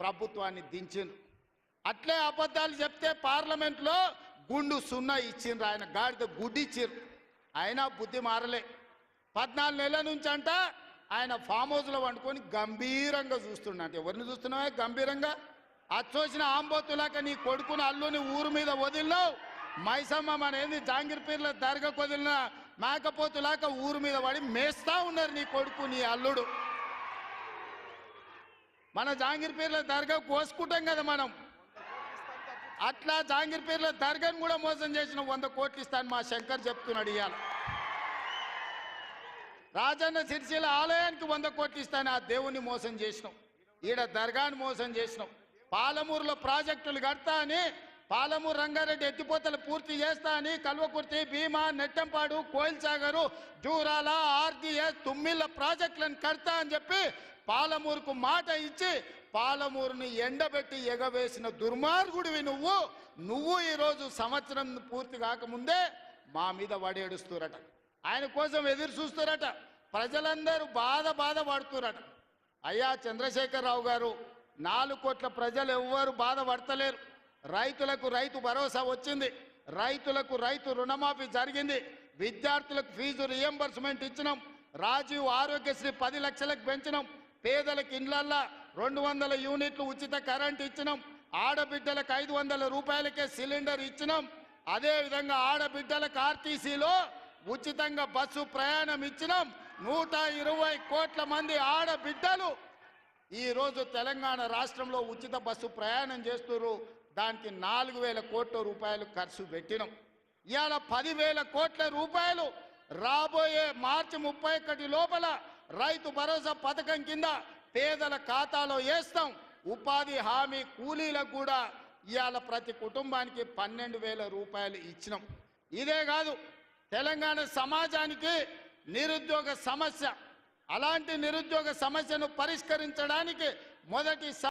ప్రభుత్వాన్ని దించిండ్రు. అట్లే అబద్ధాలు చెప్తే పార్లమెంట్లో గుండు సున్నా ఇచ్చిండ్రు. ఆయన గాడిద గుడ్డి ఇచ్చిర్రు అయినా బుద్ధి మారలే. పద్నాలుగు నెలల నుంచి అంట ఆయన ఫామ్ హౌస్లో వండుకొని గంభీరంగా చూస్తున్నాడు ఎవరిని చూస్తున్నావా? గంభీరంగా? అచ్చోసిన ఆంబోతులాక నీ కొడుకుని అల్లుని ఊరు మీద వదిలినావు. మైసమ్మ మన ఏంది జాంగిర్పీర్ల దర్గా వదిలిన మేకపోతులాక ఊరు మీద పడి మేస్తా ఉన్నారు నీ కొడుకు నీ అల్లుడు. మన జాంగిర్పీర్ల దర్గా కోసుకుంటాం కదా మనం. అట్లా జాంగిర్పీర్ల దర్గాను కూడా మోసం చేసిన వంద కోట్లు ఇస్తాను మా శంకర్ చెప్తున్నాడు ఇవాళ రాజన్న సిరిసిల ఆలయానికి వంద కోట్లు ఇస్తాను ఆ దేవుణ్ణి మోసం చేసినాం. ఈడ దర్గాను మోసం చేసినాం. పాలమూరులో ప్రాజెక్టులు కడతా అని పాలమూరు రంగారెడ్డి ఎత్తిపోతలు పూర్తి చేస్తా అని కల్వకుర్తి భీమా నెట్టంపాడు కోయిల్సాగరు జూరాల ఆర్జీఎస్ తుమ్మిళ్ళ ప్రాజెక్టులను కడతా అని చెప్పి పాలమూరుకు మాట ఇచ్చి పాలమూరుని ఎండబెట్టి ఎగవేసిన దుర్మార్గుడివి నువ్వు. నువ్వు ఈరోజు సంవత్సరం పూర్తి కాకముందే మా మీద వడేడుస్తురట ఆయన కోసం ఎదురు చూస్తురట. ప్రజలందరూ బాధ బాధ పడుతురట. అయ్యా చంద్రశేఖరరావు గారు నాలుగు కోట్ల ప్రజలు ఎవ్వరు బాధపడతలేరు రైతులకు రైతు భరోసా వచ్చింది. రైతులకు రైతు రుణమాఫీ జరిగింది. విద్యార్థులకు ఫీజు రియంబర్స్మెంట్ ఇచ్చినాం. రాజీవ్ ఆరోగ్యశ్రీ పది లక్షలకు పెంచినాం. పేదలకు ఇండ్లల్లా రెండు వందల యూనిట్లు ఉచిత కరెంట్ ఇచ్చినాం. ఆడబిడ్డలకు ఐదు వందల రూపాయలకే సిలిండర్ ఇచ్చినాం. అదేవిధంగా ఆడబిడ్డలకు ఆర్టీసీలో ఉచితంగా బస్సు ప్రయాణం ఇచ్చినాం. నూట ఇరవై కోట్ల మంది ఆడబిడ్డలు ఈరోజు తెలంగాణ రాష్ట్రంలో ఉచిత బస్సు ప్రయాణం చేస్తున్నారు దానికి నాలుగు వేల కోట్ల రూపాయలు ఖర్చు పెట్టినాం. ఇవాళ పదివేల కోట్ల రూపాయలు రాబోయే మార్చి ముప్పై ఒకటి లోపల రైతు భరోసా పథకం కింద పేదల ఖాతాలో వేస్తాం. ఉపాధి హామీ కూలీలకు కూడా ఇవాళ ప్రతి కుటుంబానికి పన్నెండు వేల రూపాయలు ఇచ్చినాం. ఇదే కాదు తెలంగాణ సమాజానికి నిరుద్యోగ సమస్య. అలాంటి నిరుద్యోగ సమస్యను పరిష్కరించడానికి మొదటి